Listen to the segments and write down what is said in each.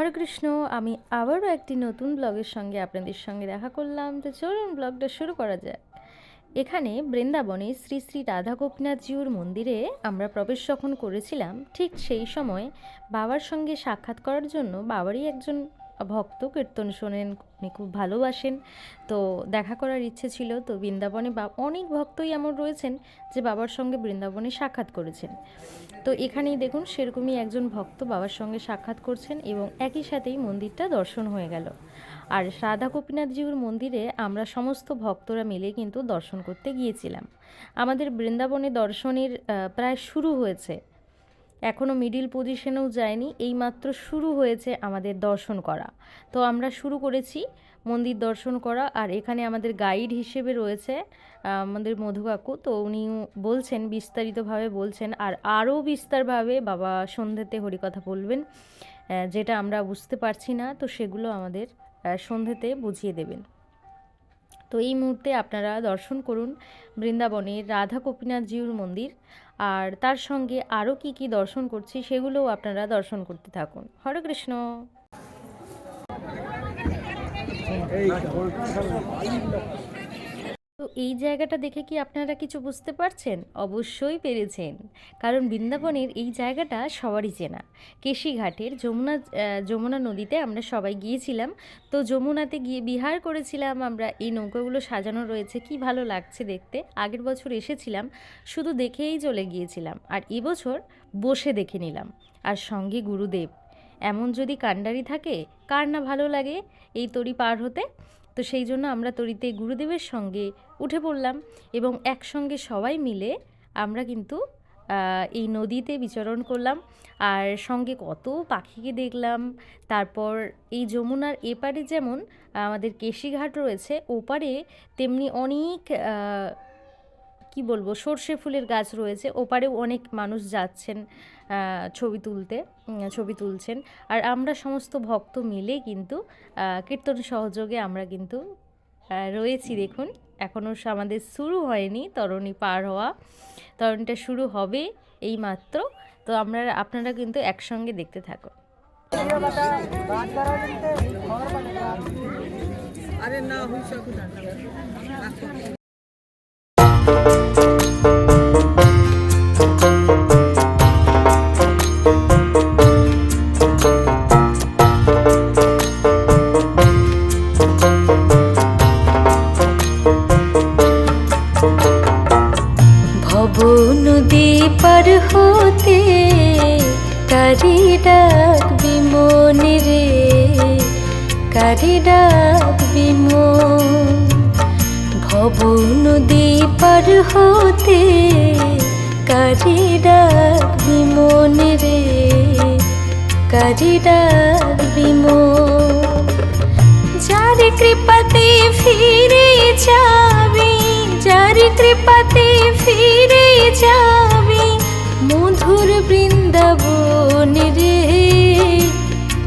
হরে কৃষ্ণ, আমি আবারও একটি নতুন ব্লগের সঙ্গে আপনাদের সঙ্গে দেখা করলাম। তো চলুন ব্লগটা শুরু করা যাক। এখানে বৃন্দাবনে শ্রী শ্রী রাধা গোপীনাথজিউর মন্দিরে আমরা প্রবেশ যখন করেছিলাম, ঠিক সেই সময় বাবার সঙ্গে সাক্ষাৎ করার জন্য বাবারই একজন ভক্ত কীর্তন শোনেন, উনি খুব ভালোবাসেন। তো দেখা করার ইচ্ছে ছিল, তো বৃন্দাবনে বা, অনেক ভক্তই এমন রয়েছেন যে বাবার সঙ্গে বৃন্দাবনে সাক্ষাৎ করেছেন। তো এখানেই দেখুন, সেরকমই একজন ভক্ত বাবার সঙ্গে সাক্ষাৎ করছেন এবং একই সাথেই মন্দিরটা দর্শন হয়ে গেল। আর রাধা গোপীনাথ জিউর মন্দিরে আমরা সমস্ত ভক্তরা মিলে কিন্তু দর্শন করতে গিয়েছিলাম। আমাদের বৃন্দাবনে দর্শনের প্রায় শুরু হয়েছে। এখনও মিডিল পজিশনেও যায়নি, এইমাত্র শুরু হয়েছে আমাদের দর্শন করা। তো আমরা শুরু করেছি মন্দির দর্শন করা, আর এখানে আমাদের গাইড হিসেবে রয়েছে আমাদের মধু কাকু। তো উনি বলছেন, বিস্তারিতভাবে বলছেন, আর আরও বিস্তারভাবে বাবা সন্ধ্যেতে হরিকথা বলবেন যেটা আমরা বুঝতে পারছি না, তো সেগুলো আমাদের সন্ধ্যেতে বুঝিয়ে দেবেন। তো এই মুহূর্তে আপনারা দর্শন করুন বৃন্দাবনের রাধা গোপীনাথ জিউর মন্দির। আর তার সঙ্গে আরও কি কি দর্শন করছি সেগুলোও আপনারা দর্শন করতে থাকুন। হরে কৃষ্ণ। তো এই জায়গাটা দেখে কি আপনারা কিছু বুঝতে পারছেন? অবশ্যই পেরেছেন। কারণ বৃন্দাবনের এই জায়গাটা সবারই চেনা। কেশিঘাটের যমুনা যমুনা নদীতে আমরা সবাই গিয়েছিলাম। তো যমুনাতে গিয়ে বিহার করেছিলাম, আমরা এই নৌকাগুলো সাজানো রয়েছে। কি ভালো লাগছে দেখতে। আগের বছর এসেছিলাম, শুধু দেখেই চলে গিয়েছিলাম। আর এবছর বসে দেখে নিলাম। আর সঙ্গে গুরুদেব। এমন যদি কাণ্ডারি থাকে, কার না ভালো লাগে এই তরি পার হতে? তো সেই জন্য আমরা তরিতে গুরুদেবের সঙ্গে উঠে পড়লাম এবং একসঙ্গে সবাই মিলে আমরা কিন্তু এই নদীতে বিচরণ করলাম। আর সঙ্গে কত পাখিকে দেখলাম। তারপর এই যমুনার এপারে যেমন, আমাদের কেশিঘাট রয়েছে, ওপারে তেমনি অনেক কি বলব, সর্ষে ফুলের গাছ রয়েছে। ওপারেও অনেক মানুষ যাচ্ছেন ছবি তুলতে ছবি তুলছেন। আর আমরা সমস্ত ভক্ত মিলে কিন্তু কীর্তন সহযোগে আমরা কিন্তু রয়েছি দেখুন। এখনও আমাদের শুরু হয়নি, তরণী পার হওয়া। তরণীটা শুরু হবে এই মাত্র তো আমরা, আপনারা কিন্তু একসঙ্গে দেখতে থাকো। আরে না কারি ডাক বিমন রে, কারি ডাক বিমন ভব নদী পার হতে কারি ডাক বিমন রে, কারি ডাক বিমন যার কৃপাতে ফিরে যাবি, যার কৃপাতে ফিরে যাবি মধুর বৃন্দাবন রে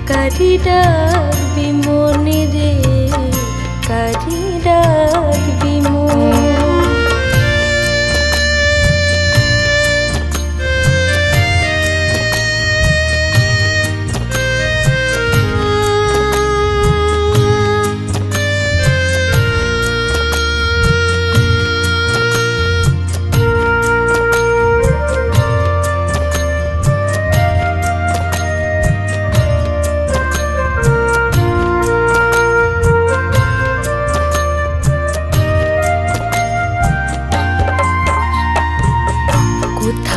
কারি ডাকবি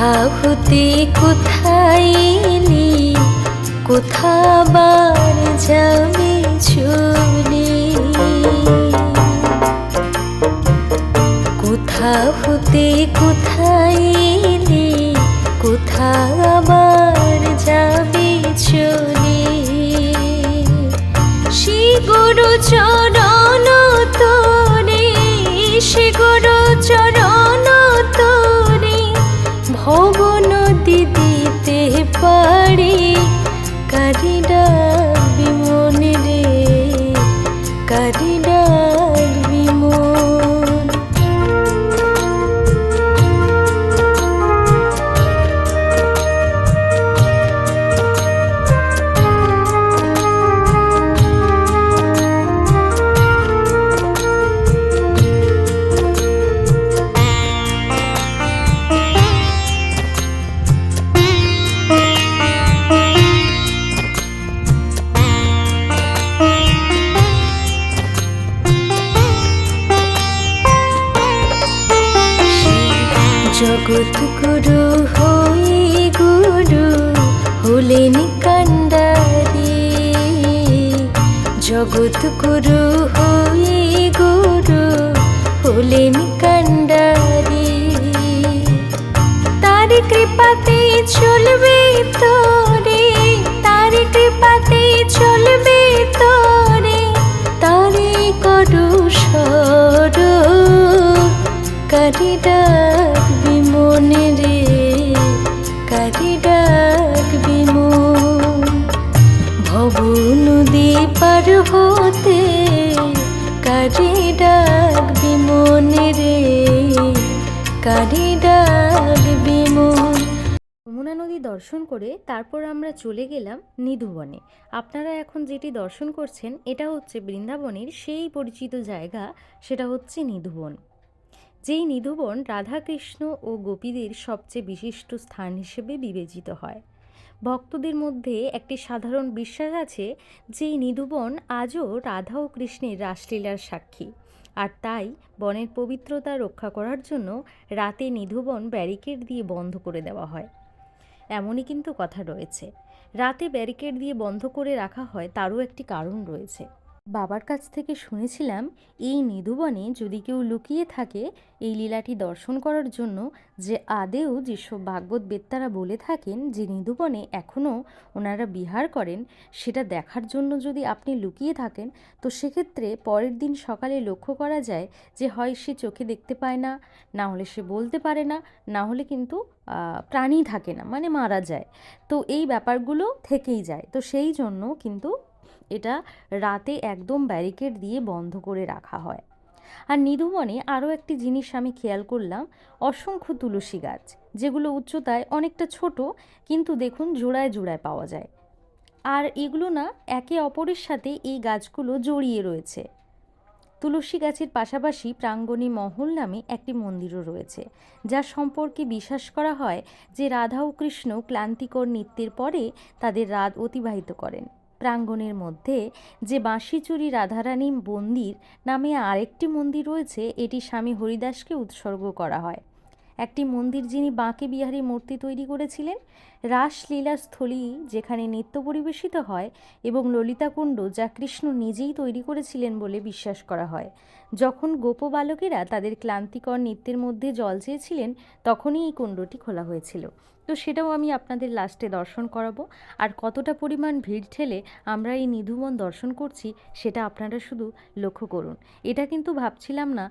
কোথা হতে কোথায় এলি? কোথাবার যাবে চলে কোথা হতে কোথায় এলি? কোথা যাবে চলে শ্রী গুরু চরণ জগৎ গুরু হই গুরু, হলেন কান্ডারি জগৎ গুরু হই গুরু, হলেন কান্ডারি তার কৃপাতে চলবে তো মন যমুনা নদী দর্শন করে তারপর আমরা চলে গেলাম নিধুবনে। আপনারা এখন যেটি দর্শন করছেন, এটা হচ্ছে বৃন্দাবনের সেই পরিচিত জায়গা, সেটা হচ্ছে নিধুবন। যেই নিধুবন রাধাকৃষ্ণ ও গোপীদের সবচেয়ে বিশিষ্ট স্থান হিসেবে বিবেচিত হয়। ভক্তদের মধ্যে একটি সাধারণ বিশ্বাস আছে যে নিধুবন আজও রাধা ও কৃষ্ণের রাসলীলার সাক্ষী। আর তাই বনের পবিত্রতা রক্ষা করার জন্য রাতে নিধুবন ব্যারিকেড দিয়ে বন্ধ করে দেওয়া হয়। এমনই কিন্তু কথা রয়েছে। রাতে ব্যারিকেড দিয়ে বন্ধ করে রাখা হয় তারও একটি কারণ রয়েছে। বাবার কাছ থেকে শুনেছিলাম, এই নিধুবনে যদি কেউ লুকিয়ে থাকে, এই লীলাটি দর্শন করার জন্য যে আদেও যেসব ভাগবত বেত্তারা বলে থাকেন যে নিধুবনে এখনও ওনারা বিহার করেন, সেটা দেখার জন্য যদি আপনি লুকিয়ে থাকেন, তো সেক্ষেত্রে পরের দিন সকালে লক্ষ্য করা যায় যে হয় সে চোখে দেখতে পায় না না হলে সে বলতে পারে না না হলে কিন্তু প্রাণী থাকে না মানে মারা যায়। তো এই ব্যাপারগুলো থেকেই যায়। তো সেই জন্য কিন্তু এটা রাতে একদম ব্যারিকেড দিয়ে বন্ধ করে রাখা হয়। আর নিধুবনে আরও একটি জিনিস আমি খেয়াল করলাম, অসংখ্য তুলসী গাছ, যেগুলো উচ্চতায় অনেকটা ছোট, কিন্তু দেখুন জোড়ায় জোড়ায় পাওয়া যায়। আর এগুলো না একে অপরের সাথে এই গাছগুলো জড়িয়ে রয়েছে। তুলসী গাছের পাশাপাশি প্রাঙ্গণী মহল নামে একটি মন্দিরও রয়েছে, যা সম্পর্কে বিশ্বাস করা হয় যে রাধা ও কৃষ্ণ ক্লান্তিকর নৃত্যের পরে তাদের রাত অতিবাহিত করেন। প্রাঙ্গণের মধ্যে যে বাঁশিচুরি রাধারানী মন্দির নামে আরেকটি মন্দির রয়েছে, এটি স্বামী হরিদাসকে উৎসর্গ করা হয়। একটি মন্দির যিনি বাঁকে বিহারী মূর্তি তৈরি করেছিলেন রাসলীলা স্থলী যেখানে নৃত্য পরিবেশিত হয় এবং ললিতাকুণ্ড যা কৃষ্ণ নিজেই তৈরি করেছিলেন বলে বিশ্বাস করা হয়। যখন গোপ বালকেরা তাদের ক্লান্তিকর নৃত্যের মধ্যে জল চেয়েছিলেন, তখনই এই কুণ্ডটি খোলা হয়েছিল। তো সেটাও আমি আপনাদের লাস্টে দর্শন করাবো। আর কতটা পরিমাণ ভিড় ঠেলে আমরা এই নিধুবন দর্শন করছি, সেটা আপনারা শুধু লক্ষ্য করুন। এটা কিন্তু ভাবছিলাম না।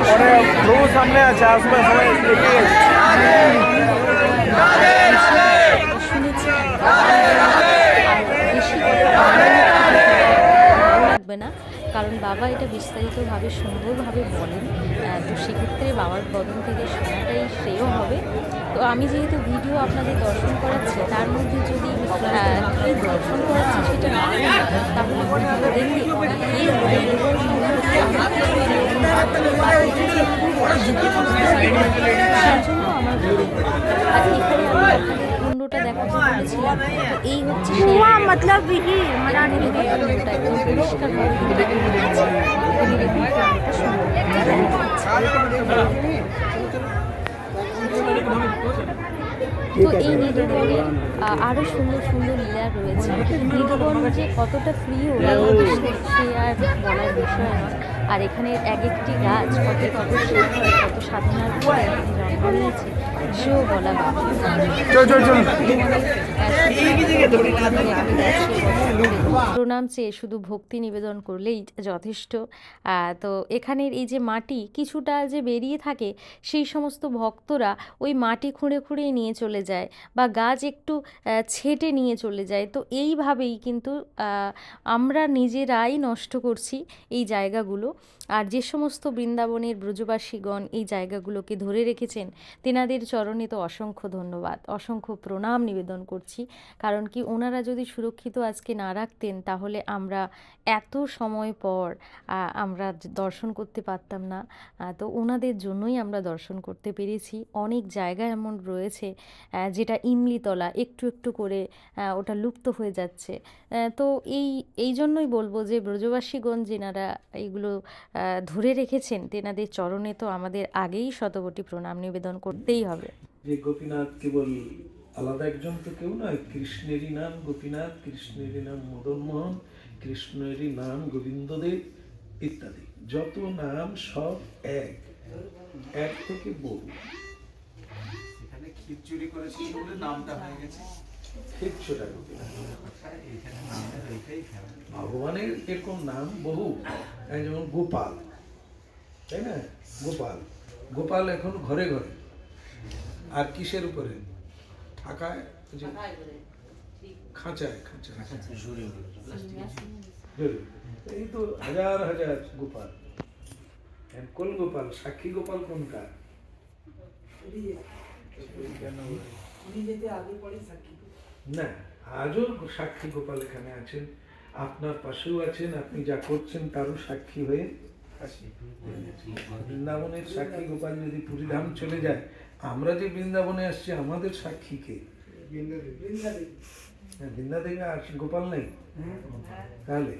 পরে প্রভু সামনে আছে আসবে সবাই এগিয়ে না। কারণ বাবা এটা বিস্তারিতভাবে, সুন্দরভাবে বলেন তো সেক্ষেত্রে বাবার বদন থেকে শোনাটাই শ্রেয় হবে তো আমি যেহেতু ভিডিও আপনাদের দর্শন করাচ্ছি, তার মধ্যে যদি কী দর্শন করাচ্ছি সেটা না তাহলে আমাকে সেই আমার। আর এখানে আমি এই হচ্ছে সেই মতলব সুন্দর তো এই নিধুবনে আরও সুন্দর সুন্দর লীলা রয়েছে। নিধুবন যে কতটা প্রিয় সে- সে আর বলার বিষয় নয়। আর এখানে এক একটি গাছ কত করে কত সাধনার পরে এখানে জন্ম নিয়েছে প্রণাম চেয়ে শুধু ভক্তি নিবেদন করলেই যথেষ্ট। তো এখানের এই যে মাটি কিছুটা যে বেরিয়ে থাকে, সেই সমস্ত ভক্তরা ওই মাটি খুঁড়ে খুঁড়ে নিয়ে চলে যায় বা গাছ একটু ছেটে নিয়ে চলে যায়। তো এইভাবেই কিন্তু আমরা নিজেরাই নষ্ট করছি এই জায়গাগুলো। আর যে সমস্ত বৃন্দাবনের ব্রজবাসীগণ এই জায়গাগুলোকে ধরে রেখেছেন, তেনাদের চরণে তো অসংখ্য ধন্যবাদ। অসংখ্য প্রণাম নিবেদন করছি। কারণ কি ওনারা যদি সুরক্ষিত আজকে না রাখতেন, তাহলে আমরা এত সময় পর আমরা দর্শন করতে পারতাম না। তো ওনাদের জন্যই আমরা দর্শন করতে পেরেছি। অনেক জায়গা এমন রয়েছে যেটা ইমলিতলা একটু একটু করে ওটা লুপ্ত হয়ে যাচ্ছে। তো এই এই জন্যই বলব যে ব্রজবাসীগণ, যেনারা এইগুলো ধরে রেখেছেন তেনাদের চরণে তো আমাদের আগেই শতকোটি প্রণাম নিবেদন করতেই হবে। যে গোপীনাথ কেবল আলাদা একজন তো কেউ নয় কৃষ্ণেরই নাম গোপীনাথ কৃষ্ণেরই নাম মদন মোহন কৃষ্ণেরই নাম গোবিন্দদেব ইত্যাদি। যত নাম সব এক এক থেকে বহু। এখানে করেছিল বলে নামটা হয়ে গেছে। ভগবানের এরকম নাম বহু। যেমন গোপাল তাই না? গোপাল। গোপাল এখন ঘরে ঘরে। আর কিসের উপরে? খাঁচায় খাঁচায়। এই তো হাজার হাজার গোপাল। কোন গোপাল? সাক্ষী গোপাল কোনটা? না আজও সাক্ষী গোপাল এখানে আছেন। আপনার পাশেও আছেন আপনি যা করছেন তারও সাক্ষী হয়ে বৃন্দাবনের সাক্ষী গোপাল যদি পুরীধাম চলে যায় আমরা যে বৃন্দাবনে আসছি আমাদের সাক্ষীকে কে? হ্যাঁ, বৃন্দা দেবী আর গোপাল নেই। তাহলে